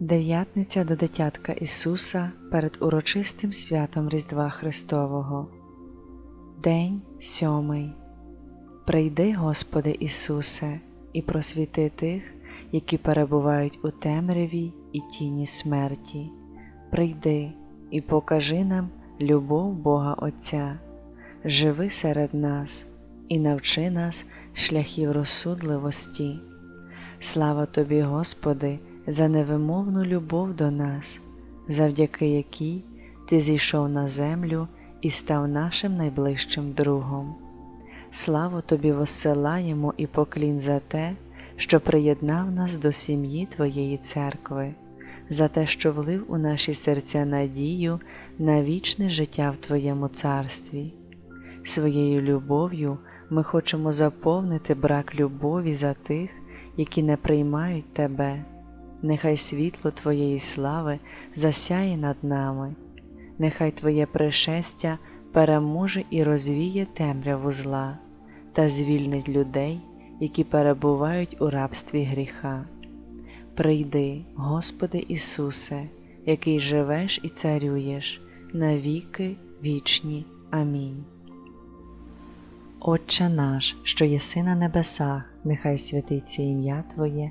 Дев'ятниця до дитятка Ісуса перед урочистим святом Різдва Христового. День сьомий. Прийди, Господи Ісусе, і просвіти тих, які перебувають у темряві і тіні смерті. Прийди і покажи нам любов Бога Отця, живи серед нас і навчи нас шляхів розсудливості. Слава тобі, Господи, за невимовну любов до нас, завдяки якій Ти зійшов на землю і став нашим найближчим другом. Славу тобі воссилаємо і поклін за те, що приєднав нас до сім'ї Твоєї церкви, за те, що влив у наші серця надію на вічне життя в Твоєму царстві. Своєю любов'ю ми хочемо заповнити брак любові за тих, які не приймають Тебе. Нехай світло Твоєї слави засяє над нами, нехай Твоє пришестя переможе і розвіє темряву зла та звільнить людей, які перебувають у рабстві гріха. Прийди, Господи Ісусе, який живеш і царюєш на віки вічні. Амінь. Отче наш, що єси на небесах, нехай святиться ім'я Твоє,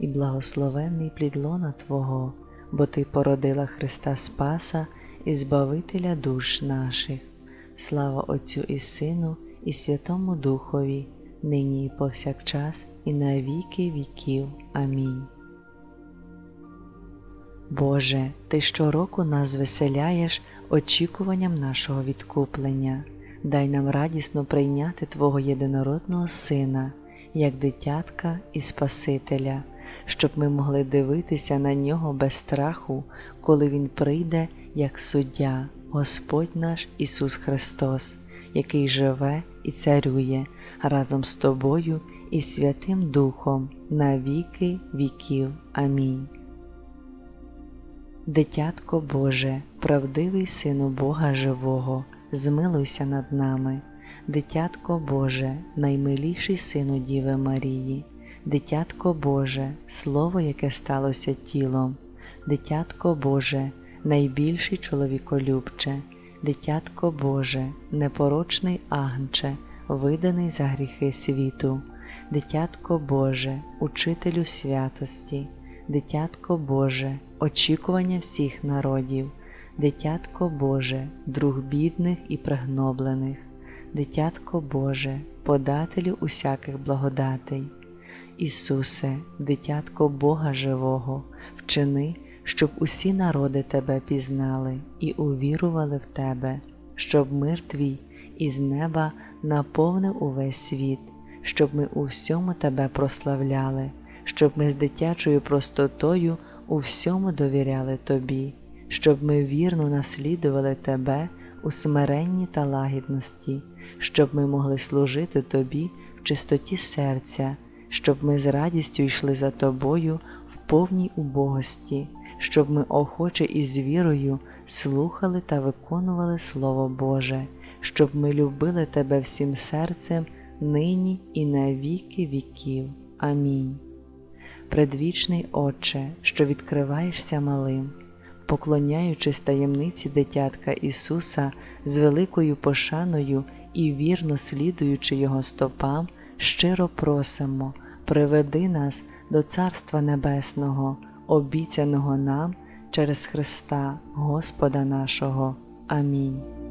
і благословенний плід лона Твого, бо Ти породила Христа Спаса і Збавителя душ наших. Слава Отцю і Сину, і Святому Духові, нині і повсякчас, і на віки віків. Амінь. Боже, Ти щороку нас веселяєш очікуванням нашого відкуплення, дай нам радісно прийняти Твого єдинородного Сина, як дитятка і Спасителя, щоб ми могли дивитися на нього без страху, коли Він прийде як суддя, Господь наш Ісус Христос, який живе і царює разом з Тобою і Святим Духом на віки віків. Амінь. Дитятко Боже, правдивий Сину Бога Живого, змилуйся над нами, Дитятко Боже, наймиліший Сину Діви Марії, Дитятко Боже, Слово, яке сталося тілом, Дитятко Боже, найбільший чоловіколюбче, Дитятко Боже, непорочний агнче, виданий за гріхи світу, Дитятко Боже, Учителю святості, Дитятко Боже, очікування всіх народів, Дитятко Боже, друг бідних і пригноблених, Дитятко Боже, подателю усяких благодатей. Ісусе, дитятко Бога Живого, вчини, щоб усі народи Тебе пізнали і увірували в Тебе, щоб мир Твій із неба наповнив увесь світ, щоб ми у всьому Тебе прославляли, щоб ми з дитячою простотою у всьому довіряли Тобі, щоб ми вірно наслідували Тебе у смиренні та лагідності, щоб ми могли служити Тобі в чистоті серця, щоб ми з радістю йшли за Тобою в повній убогості, щоб ми охоче і з вірою слухали та виконували Слово Боже, щоб ми любили Тебе всім серцем нині і на віки віків. Амінь. Предвічний Отче, що відкриваєшся малим, поклоняючись таємниці дитятка Ісуса з великою пошаною і вірно слідуючи Його стопам, щиро просимо, приведи нас до Царства Небесного, обіцяного нам через Христа Господа нашого. Амінь.